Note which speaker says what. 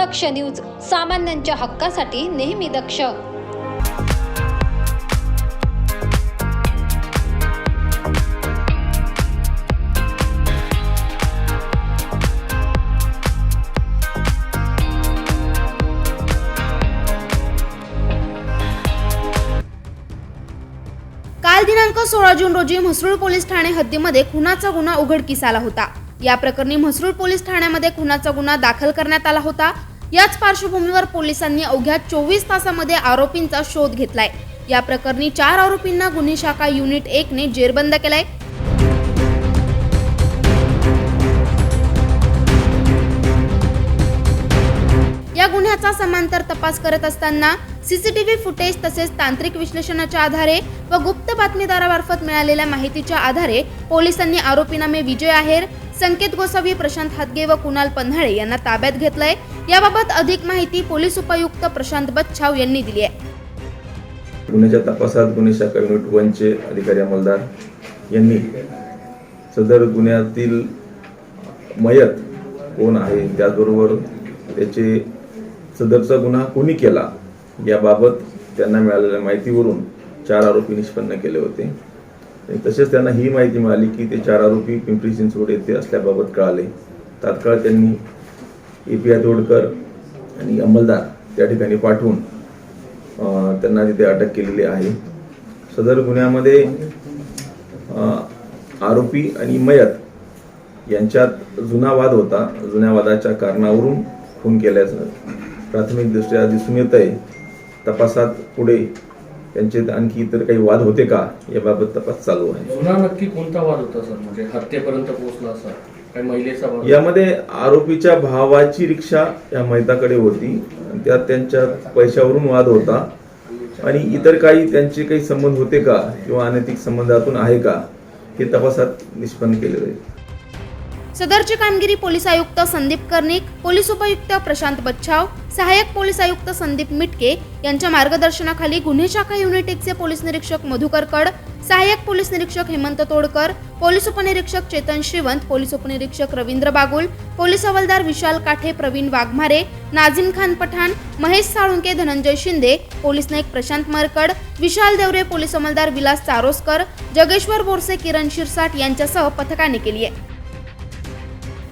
Speaker 1: दक्ष news सामान्यांच्या हक्कासाठी नेहमी दक्ष.
Speaker 2: काल दिनांक सोळा जून रोजी म्हसरूळ पोलीस ठाणे हद्दीमध्ये खुनाचा गुन्हा उघडकीस आला होता. या प्रकरणी म्हसरूळ पोलीस ठाण्यामध्ये खुनाचा गुन्हा दाखल करण्यात आला होता. याच पार्श्वभूमीवर पोलिसांनी अवघ्या चोवीस तासामध्ये आरोपींचा शोध घेतलाय. या प्रकरणी चार आरोपींना गुन्हे शाखा युनिट एक ने जेरबंद केलाय. या गुन्ह्याचा समांतर तपास करत असताना सीसीटीव्ही फुटेज तसेच तांत्रिक विश्लेषणाच्या आधारे व गुप्त बातमीदारामार्फत मिळालेल्या माहितीच्या आधारे पोलिसांनी आरोपीनामे विजय आहेर संकेत गोसावी प्रशांत हातगे व कुणाल पन्हाळे यांना ताब्यात घेतलंय. याबाबत अधिक माहिती पोलीस उपायुक्त प्रशांत बच्छाव यांनी दिली आहे.
Speaker 3: गुन्ह्याच्या तपासात गुन्हे शाखा युनिट वनचे अधिकारी अंमलदार यांनी सदर गुन्ह्यातील मयत कोण आहे त्याचबरोबर त्याचे सदरचा गुन्हा कोणी केला याबाबत त्यांना मिळालेल्या माहितीवरून चार आरोपी निष्पन्न केले होते. आणि तसेच त्यांना ही माहिती मिळाली की ते चार आरोपी पिंपरी चिंचवड येथे असल्याबाबत कळाले. तात्काळ त्यांनी ए पी आय तोडकर आणि अंमलदार त्या ठिकाणी पाठवून त्यांना तिथे अटक केलेली आहे. सदर गुन्ह्यामध्ये आरोपी आणि मयत यांच्यात जुना वाद होता. जुन्या वादाच्या कारणावरून खून केल्याचं प्राथमिकदृष्ट्या दिसून येत आहे तपासात पुढे त्यांचे आणखी इतर काही वाद होते का? याबाबत तपास चालू आहे.
Speaker 4: नक्की कोणता वाद होता सर? म्हणजे हत्येपर्यंत पोहोचला असा? काही महिलेचा वाद?
Speaker 3: यामध्ये आरोपीच्या भावाची रिक्षा या मैताकडे होती. त्यात त्यांच्या पैशावरून वाद होता. आणि इतर काही त्यांचे काही संबंध होते का? किंवा अनैतिक संबंधातून आहे का? हे तपासात निष्पन्न केले जाईल
Speaker 2: सदरची कामगिरी पोलीस आयुक्त संदीप कर्णिक पोलीस उपायुक्त प्रशांत बच्छाव सहाय्यक पोलीस आयुक्त संदीप मिटके यांच्या मार्गदर्शनाखाली गुन्हे शाखा युनिट एकचे पोलीस निरीक्षक मधुकर कड सहाय्यक पोलीस निरीक्षक हेमंत तोडकर पोलीस उपनिरीक्षक चेतन श्रीवंत पोलीस उपनिरीक्षक रवींद्र बागुल पोलीस हवालदार विशाल काठे प्रवीण वाघमारे नाझिम खान पठाण महेश साळुंके धनंजय शिंदे पोलीस नाईक प्रशांत मरकड विशाल देवरे पोलीस अंमलदार विलास चारोस्कर जगेश्वर बोरसे किरण शिरसाट यांच्यासह पथकाने केली आहे.